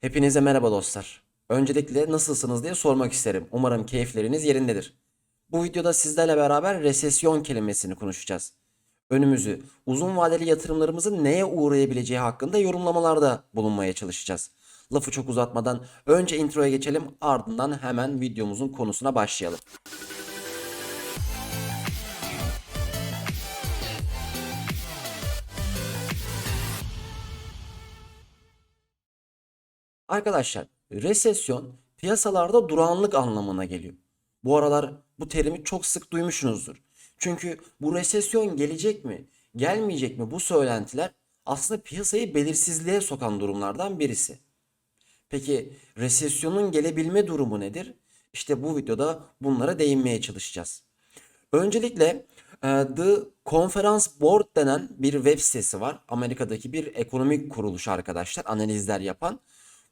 Hepinize merhaba dostlar. Öncelikle nasılsınız diye sormak isterim. Umarım keyifleriniz yerindedir. Bu videoda sizlerle beraber resesyon kelimesini konuşacağız. Önümüzü, uzun vadeli yatırımlarımızın neye uğrayabileceği hakkında yorumlamalarda bulunmaya çalışacağız. Lafı çok uzatmadan önce introya geçelim ardından hemen videomuzun konusuna başlayalım. Arkadaşlar, resesyon piyasalarda durağanlık anlamına geliyor. Bu aralar bu terimi çok sık duymuşsunuzdur. Çünkü bu resesyon gelecek mi, gelmeyecek mi bu söylentiler aslında piyasayı belirsizliğe sokan durumlardan birisi. Peki resesyonun gelebilme durumu nedir? İşte bu videoda bunlara değinmeye çalışacağız. Öncelikle e, The Conference Board denen bir web sitesi var. Amerika'daki bir ekonomik kuruluş arkadaşlar analizler yapan.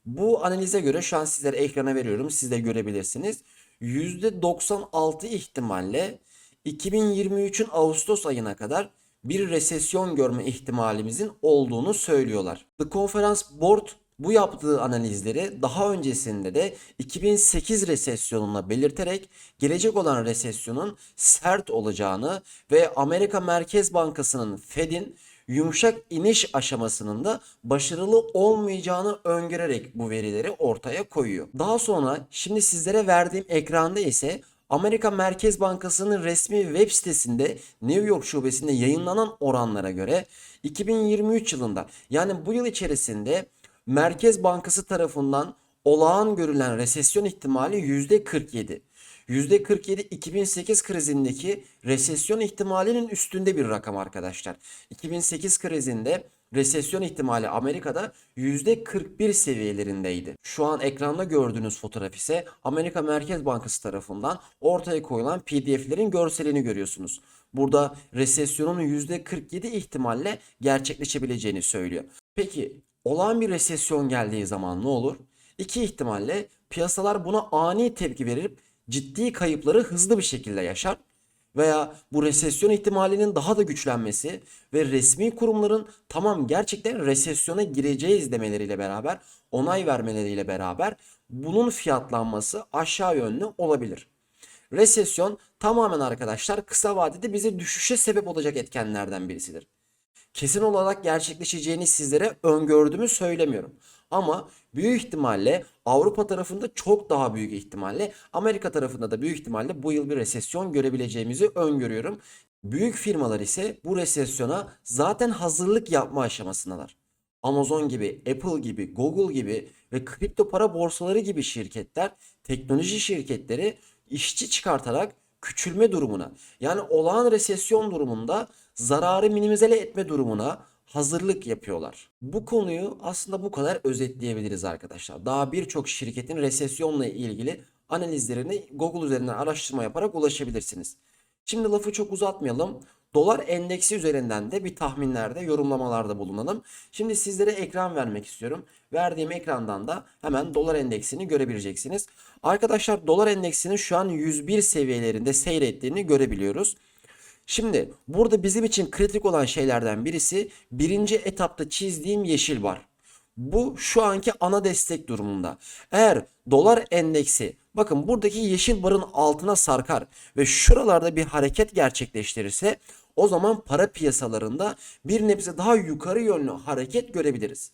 Bu analize göre şu an sizlere ekrana veriyorum. Siz de görebilirsiniz. %96 ihtimalle 2023'ün Ağustos ayına kadar bir resesyon görme ihtimalimizin olduğunu söylüyorlar. The Conference Board bu yaptığı analizleri daha öncesinde de 2008 resesyonuna belirterek gelecek olan resesyonun sert olacağını ve Amerika Merkez Bankası'nın Fed'in yumuşak iniş aşamasının da başarılı olmayacağını öngörerek bu verileri ortaya koyuyor. Daha sonra şimdi sizlere verdiğim ekranda ise Amerika Merkez Bankası'nın resmi web sitesinde New York şubesinde yayınlanan oranlara göre 2023 yılında yani bu yıl içerisinde Merkez Bankası tarafından olağan görülen resesyon ihtimali %47. %47 2008 krizindeki resesyon ihtimalinin üstünde bir rakam arkadaşlar. 2008 krizinde resesyon ihtimali Amerika'da %41 seviyelerindeydi. Şu an ekranda gördüğünüz fotoğraf ise Amerika Merkez Bankası tarafından ortaya koyulan PDF'lerin görselini görüyorsunuz. Burada resesyonun %47 ihtimalle gerçekleşebileceğini söylüyor. Peki olağan bir resesyon geldiği zaman ne olur? İki ihtimalle piyasalar buna ani tepki verip ciddi kayıpları hızlı bir şekilde yaşar veya bu resesyon ihtimalinin daha da güçlenmesi ve resmi kurumların tamam gerçekten resesyona gireceğiz demeleriyle beraber onay vermeleriyle beraber bunun fiyatlanması aşağı yönlü olabilir. Resesyon tamamen arkadaşlar kısa vadede bize düşüşe sebep olacak etkenlerden birisidir kesin olarak gerçekleşeceğini sizlere öngördüğümü söylemiyorum. Ama büyük ihtimalle Avrupa tarafında çok daha büyük ihtimalle Amerika tarafında da büyük ihtimalle bu yıl bir resesyon görebileceğimizi öngörüyorum. Büyük firmalar ise bu resesyona zaten hazırlık yapma aşamasındalar. Amazon gibi, Apple gibi, Google gibi ve kripto para borsaları gibi şirketler, teknoloji şirketleri işçi çıkartarak küçülme durumuna yani olağan resesyon durumunda zararı minimize etme durumuna hazırlık yapıyorlar. Bu konuyu aslında bu kadar özetleyebiliriz arkadaşlar. Daha birçok şirketin resesyonla ilgili analizlerini Google üzerinden araştırma yaparak ulaşabilirsiniz. Şimdi lafı çok uzatmayalım. Dolar endeksi üzerinden de bir tahminlerde, yorumlamalarda bulunalım. Şimdi sizlere ekran vermek istiyorum. Verdiğim ekrandan da hemen dolar endeksini görebileceksiniz. Arkadaşlar dolar endeksinin şu an 101 seviyelerinde seyrettiğini görebiliyoruz. Şimdi burada bizim için kritik olan şeylerden birisi birinci etapta çizdiğim yeşil bar. Bu şu anki ana destek durumunda. Eğer dolar endeksi bakın buradaki yeşil barın altına sarkar ve şuralarda bir hareket gerçekleştirirse o zaman para piyasalarında bir nebze daha yukarı yönlü hareket görebiliriz.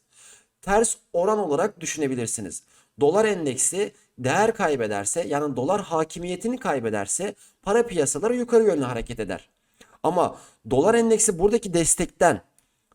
Ters oran olarak düşünebilirsiniz. Dolar endeksi değer kaybederse yani dolar hakimiyetini kaybederse para piyasaları yukarı yönlü hareket eder. Ama dolar endeksi buradaki destekten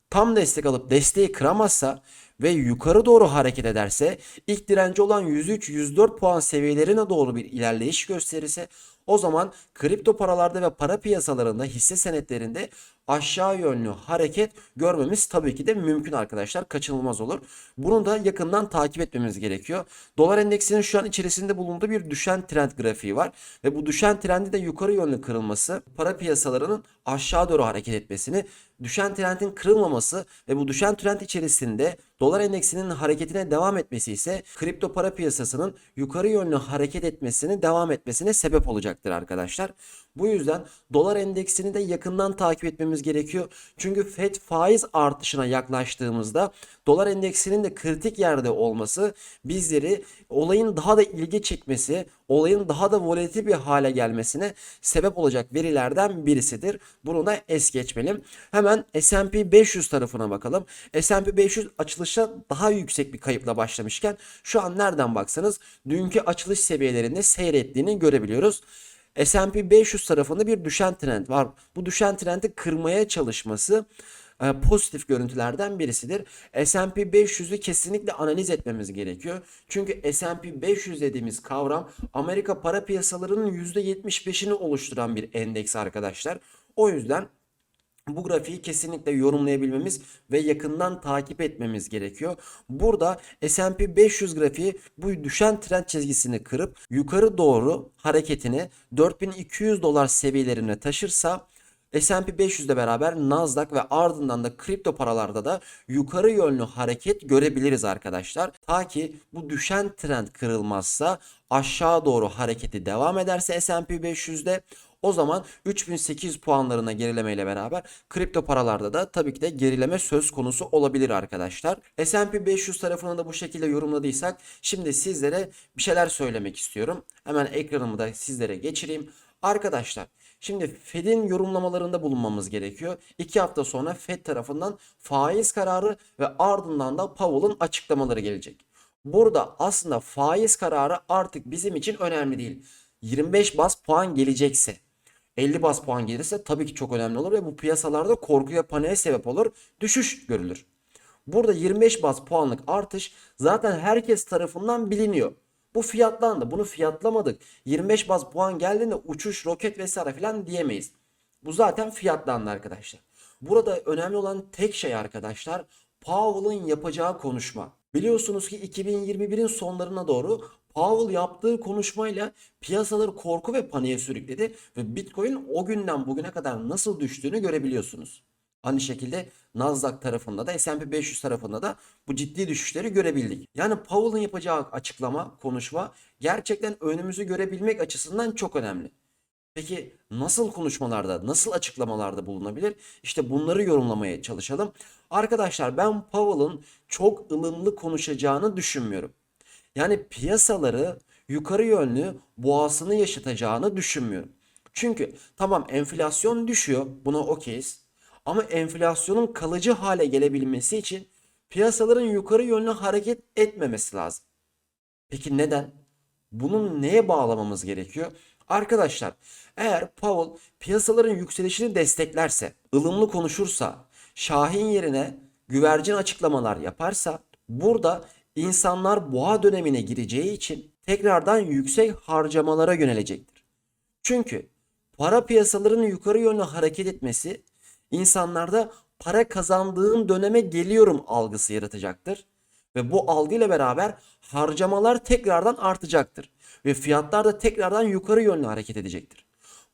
tam destek alıp desteği kıramazsa ve yukarı doğru hareket ederse ilk direnci olan 103-104 puan seviyelerine doğru bir ilerleyiş gösterirse o zaman kripto paralarda ve para piyasalarında hisse senetlerinde aşağı yönlü hareket görmemiz tabii ki de mümkün arkadaşlar. Kaçınılmaz olur. Bunu da yakından takip etmemiz gerekiyor. Dolar endeksinin şu an içerisinde bulunduğu bir düşen trend grafiği var. Ve bu düşen trendi de yukarı yönlü kırılması para piyasalarının aşağı doğru hareket etmesini düşen trendin kırılmaması ve bu düşen trend içerisinde dolar endeksinin hareketine devam etmesi ise kripto para piyasasının yukarı yönlü hareket etmesini devam etmesine sebep olacaktır arkadaşlar. Bu yüzden dolar endeksini de yakından takip etmemiz gerekiyor. Çünkü FED faiz artışına yaklaştığımızda dolar endeksinin de kritik yerde olması bizleri olayın daha da ilgi çekmesi, olayın daha da volatil bir hale gelmesine sebep olacak verilerden birisidir. Bunu da es geçmeyelim. Hemen S&P 500 tarafına bakalım. S&P 500 açılışa daha yüksek bir kayıpla başlamışken şu an nereden baksanız dünkü açılış seviyelerinde seyrettiğini görebiliyoruz. S&P 500 tarafında bir düşen trend var. Bu düşen trendi kırmaya çalışması e, pozitif görüntülerden birisidir. S&P 500'ü kesinlikle analiz etmemiz gerekiyor. Çünkü S&P 500 dediğimiz kavram Amerika para piyasalarının %75'ini oluşturan bir endeks arkadaşlar. O yüzden bu grafiği kesinlikle yorumlayabilmemiz ve yakından takip etmemiz gerekiyor. Burada S&P 500 grafiği bu düşen trend çizgisini kırıp yukarı doğru hareketini 4200 dolar seviyelerine taşırsa S&P 500 ile beraber Nasdaq ve ardından da kripto paralarda da yukarı yönlü hareket görebiliriz arkadaşlar. Ta ki bu düşen trend kırılmazsa aşağı doğru hareketi devam ederse S&P 500'de o zaman 3800 puanlarına gerilemeyle beraber kripto paralarda da tabii ki de gerileme söz konusu olabilir arkadaşlar. S&P 500 tarafını da bu şekilde yorumladıysak şimdi sizlere bir şeyler söylemek istiyorum. Hemen ekranımı da sizlere geçireyim. Arkadaşlar Şimdi Fed'in yorumlamalarında bulunmamız gerekiyor. İki hafta sonra Fed tarafından faiz kararı ve ardından da Powell'ın açıklamaları gelecek. Burada aslında faiz kararı artık bizim için önemli değil. 25 bas puan gelecekse 50 bas puan gelirse tabii ki çok önemli olur ve bu piyasalarda korkuya paniğe sebep olur. Düşüş görülür. Burada 25 bas puanlık artış zaten herkes tarafından biliniyor. Bu fiyatlandı. Bunu fiyatlamadık. 25 baz puan geldiğinde uçuş, roket vesaire falan diyemeyiz. Bu zaten fiyatlandı arkadaşlar. Burada önemli olan tek şey arkadaşlar Powell'ın yapacağı konuşma. Biliyorsunuz ki 2021'in sonlarına doğru Powell yaptığı konuşmayla piyasaları korku ve paniğe sürükledi ve Bitcoin o günden bugüne kadar nasıl düştüğünü görebiliyorsunuz. Aynı şekilde Nasdaq tarafında da S&P 500 tarafında da bu ciddi düşüşleri görebildik. Yani Powell'ın yapacağı açıklama, konuşma gerçekten önümüzü görebilmek açısından çok önemli. Peki nasıl konuşmalarda, nasıl açıklamalarda bulunabilir? İşte bunları yorumlamaya çalışalım. Arkadaşlar ben Powell'ın çok ılımlı konuşacağını düşünmüyorum. Yani piyasaları yukarı yönlü boğasını yaşatacağını düşünmüyorum. Çünkü tamam enflasyon düşüyor. Buna okeyiz. Ama enflasyonun kalıcı hale gelebilmesi için piyasaların yukarı yönlü hareket etmemesi lazım. Peki neden? Bunun neye bağlamamız gerekiyor? Arkadaşlar eğer Powell piyasaların yükselişini desteklerse, ılımlı konuşursa, Şahin yerine güvercin açıklamalar yaparsa burada insanlar boğa dönemine gireceği için tekrardan yüksek harcamalara yönelecektir. Çünkü para piyasalarının yukarı yönlü hareket etmesi insanlarda para kazandığım döneme geliyorum algısı yaratacaktır. Ve bu algıyla beraber harcamalar tekrardan artacaktır. Ve fiyatlar da tekrardan yukarı yönlü hareket edecektir.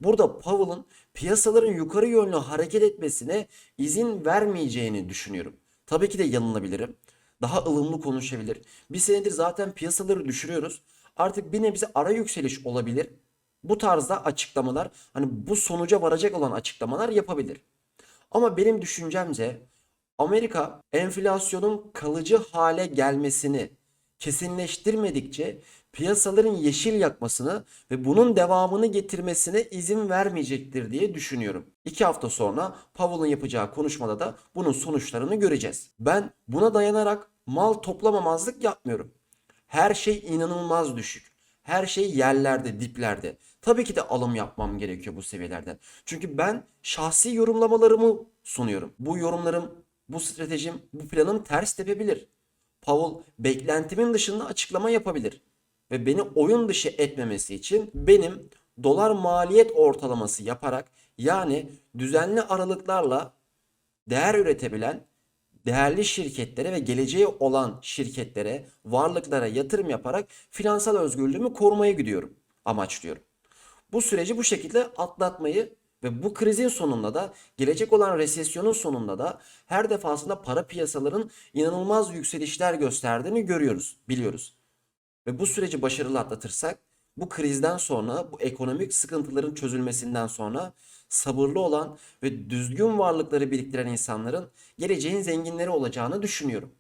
Burada Powell'ın piyasaların yukarı yönlü hareket etmesine izin vermeyeceğini düşünüyorum. Tabii ki de yanılabilirim. Daha ılımlı konuşabilir. Bir senedir zaten piyasaları düşürüyoruz. Artık bir nebze ara yükseliş olabilir. Bu tarzda açıklamalar hani bu sonuca varacak olan açıklamalar yapabilir. Ama benim düşüncemce Amerika enflasyonun kalıcı hale gelmesini kesinleştirmedikçe piyasaların yeşil yakmasını ve bunun devamını getirmesine izin vermeyecektir diye düşünüyorum. İki hafta sonra Powell'ın yapacağı konuşmada da bunun sonuçlarını göreceğiz. Ben buna dayanarak mal toplamamazlık yapmıyorum. Her şey inanılmaz düşük. Her şey yerlerde, diplerde. Tabii ki de alım yapmam gerekiyor bu seviyelerden. Çünkü ben şahsi yorumlamalarımı sunuyorum. Bu yorumlarım, bu stratejim, bu planım ters tepebilir. Powell beklentimin dışında açıklama yapabilir. Ve beni oyun dışı etmemesi için benim dolar maliyet ortalaması yaparak yani düzenli aralıklarla değer üretebilen değerli şirketlere ve geleceği olan şirketlere, varlıklara yatırım yaparak finansal özgürlüğümü korumaya gidiyorum, amaçlıyorum. Bu süreci bu şekilde atlatmayı ve bu krizin sonunda da gelecek olan resesyonun sonunda da her defasında para piyasaların inanılmaz yükselişler gösterdiğini görüyoruz, biliyoruz. Ve bu süreci başarılı atlatırsak bu krizden sonra, bu ekonomik sıkıntıların çözülmesinden sonra sabırlı olan ve düzgün varlıkları biriktiren insanların geleceğin zenginleri olacağını düşünüyorum.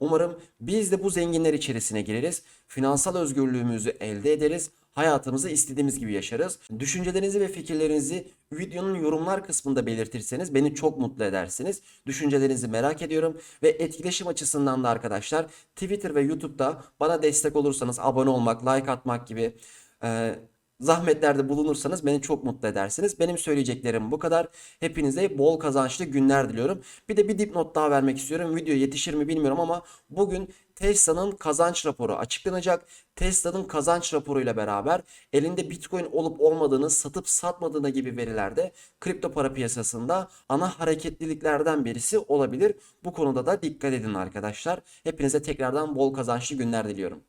Umarım biz de bu zenginler içerisine gireriz. Finansal özgürlüğümüzü elde ederiz. Hayatımızı istediğimiz gibi yaşarız. Düşüncelerinizi ve fikirlerinizi videonun yorumlar kısmında belirtirseniz beni çok mutlu edersiniz. Düşüncelerinizi merak ediyorum ve etkileşim açısından da arkadaşlar Twitter ve YouTube'da bana destek olursanız abone olmak, like atmak gibi e, zahmetlerde bulunursanız beni çok mutlu edersiniz. Benim söyleyeceklerim bu kadar. Hepinize bol kazançlı günler diliyorum. Bir de bir dipnot daha vermek istiyorum. Video yetişir mi bilmiyorum ama bugün Tesla'nın kazanç raporu açıklanacak. Tesla'nın kazanç raporuyla beraber elinde Bitcoin olup olmadığını, satıp satmadığına gibi verilerde kripto para piyasasında ana hareketliliklerden birisi olabilir. Bu konuda da dikkat edin arkadaşlar. Hepinize tekrardan bol kazançlı günler diliyorum.